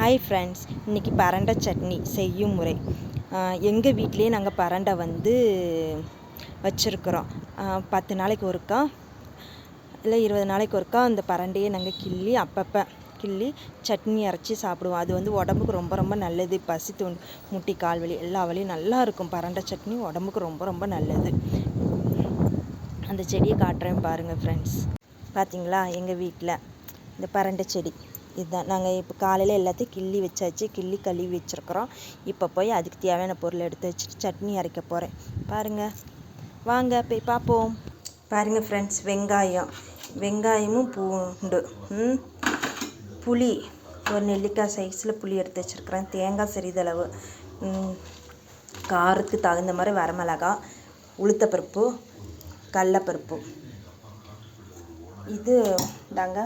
Hi friends இன்றைக்கி பரண்டை சட்னி செய்யும் முறை. எங்கள் வீட்லேயே நாங்கள் பரண்டை வந்து வச்சுருக்குறோம். பத்து நாளைக்கு ஒருக்கா இல்லை இருபது நாளைக்கு ஒருக்கா அந்த பரண்டையை நாங்கள் கிள்ளி அப்பப்போ கிள்ளி சட்னி அரைச்சி சாப்பிடுவோம். அது வந்து உடம்புக்கு ரொம்ப ரொம்ப நல்லது. பசி தூண் முட்டி கால் வலி எல்லா வலியும் நல்லா இருக்கும். பரண்டை சட்னி உடம்புக்கு ரொம்ப ரொம்ப நல்லது. அந்த செடியை காட்டுறேன் பாருங்கள் ஃப்ரெண்ட்ஸ் பார்த்தீங்களா எங்கள் வீட்டில் இந்த பரண்டை செடி. இதுதான். நாங்கள் இப்போ காலையில் எல்லாத்தையும் கிள்ளி வச்சாச்சு. கிள்ளி கழுவி வச்சுருக்குறோம். இப்போ போய் அதுக்கு தேவையான பொருள் எடுத்து வச்சுட்டு சட்னி அரைக்க போகிறேன் பாருங்கள் வாங்க போய் பார்ப்போம் பாருங்கள் ஃப்ரெண்ட்ஸ் வெங்காயம். வெங்காயமும் பூண்டு. புளி. ஒரு நெல்லிக்காய் சைஸில் புளி எடுத்து வச்சுருக்குறேன். தேங்காய் சிறிதளவு. காரத்துக்கு தகுந்த மாதிரி வரமிளகா உளுத்தப்பருப்பு கடலப்பருப்பு. இது தாங்க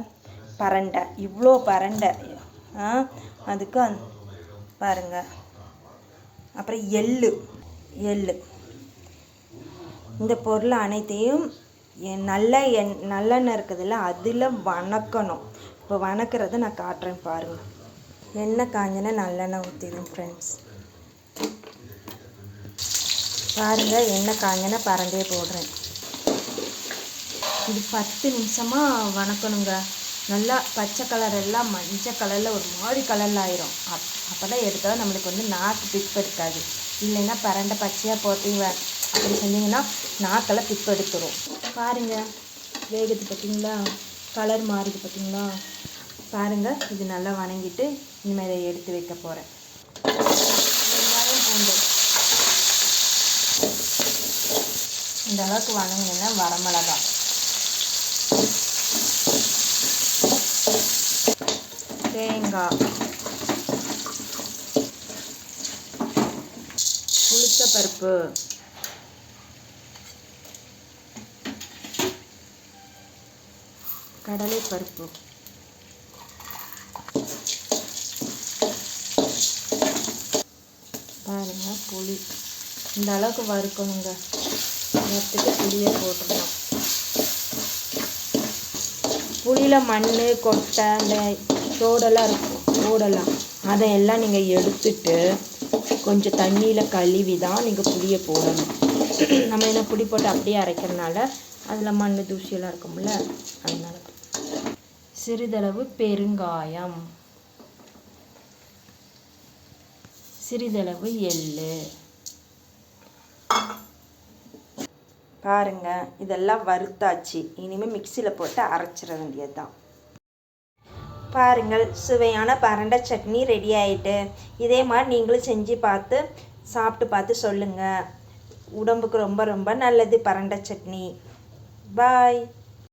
பரண்டை இவ்வளோ பரண்டை. அதுக்கு பாருங்கள் அப்புறம் எள்ளு எள்ளு. இந்த பொருள் அனைத்தையும் நல்ல எண் நல்லெண்ணெய் இருக்குதுல்ல அதில் வணக்கணும். இப்போ வணக்கிறத நான் காட்டுறேன் பாருங்கள் எண்ணெய் காஞ்சனா நல்லெண்ணெய் ஊற்றிடும் ஃப்ரெண்ட்ஸ் பாருங்கள் எண்ணெய் காஞ்சனா பரண்டே போடுறேன். இது பத்து நிமிஷமாக வணக்கணுங்க. நல்லா பச்சை கலர் எல்லாம் மஞ்சள் கலரில் ஒரு மாதிரி கலரில் ஆயிரும். அப் அப்போ தான் எடுத்தால் நம்மளுக்கு வந்து நாக்கு பிற்பெடுக்காது இல்லைன்னா பரண்டை பச்சையாக போட்டீங்க. அப்படி செஞ்சிங்கன்னா நாக்கெல்லாம் பிற்பெடுத்துரும் பாருங்கள் வேகத்து பார்த்தீங்களா கலர் மாறுது பார்த்தீங்களா பாருங்கள் இது நல்லா வணங்கிட்டு இனிமேல் இதை எடுத்து வைக்க போகிறேன் வெங்காயம் பூண்டு இந்த அளவுக்கு வணங்கினா வரமிளகா தேங்காய். உளுத்தப்பருப்பு கடலைப்பருப்பு. பாருங்க புளி. இந்த அளவுக்கு வறுக்கணுங்க. வறுத்துட்டு புளியை போட்டுடணும் புளியில் மண் கொட்டை அந்த தோடெல்லாம் இருக்கும். ஓடெல்லாம் அதையெல்லாம் நீங்கள் எடுத்துட்டு கொஞ்சம் தண்ணியில் கழுவி தான் நீங்கள் புளியை போடணும். நம்ம என்ன புளி போட்டு அப்படியே அரைக்கிறனால அதில் மண் தூசியெல்லாம் இருக்கும்ல அதனால. சிறிதளவு பெருங்காயம். சிறிதளவு எள்ளு. பாருங்க இதெல்லாம் வறுத்தாச்சு. இனிமேல் மிக்சியில் போட்டு அரைச்சிட வேண்டியது தான் பாருங்கள் சுவையான பரண்டை சட்னி ரெடி ஆகிட்டு இதே மாதிரி நீங்களும் செஞ்சு பார்த்து சாப்பிட்டு பார்த்து சொல்லுங்கள் உடம்புக்கு ரொம்ப ரொம்ப நல்லது பரண்டை சட்னி. பாய்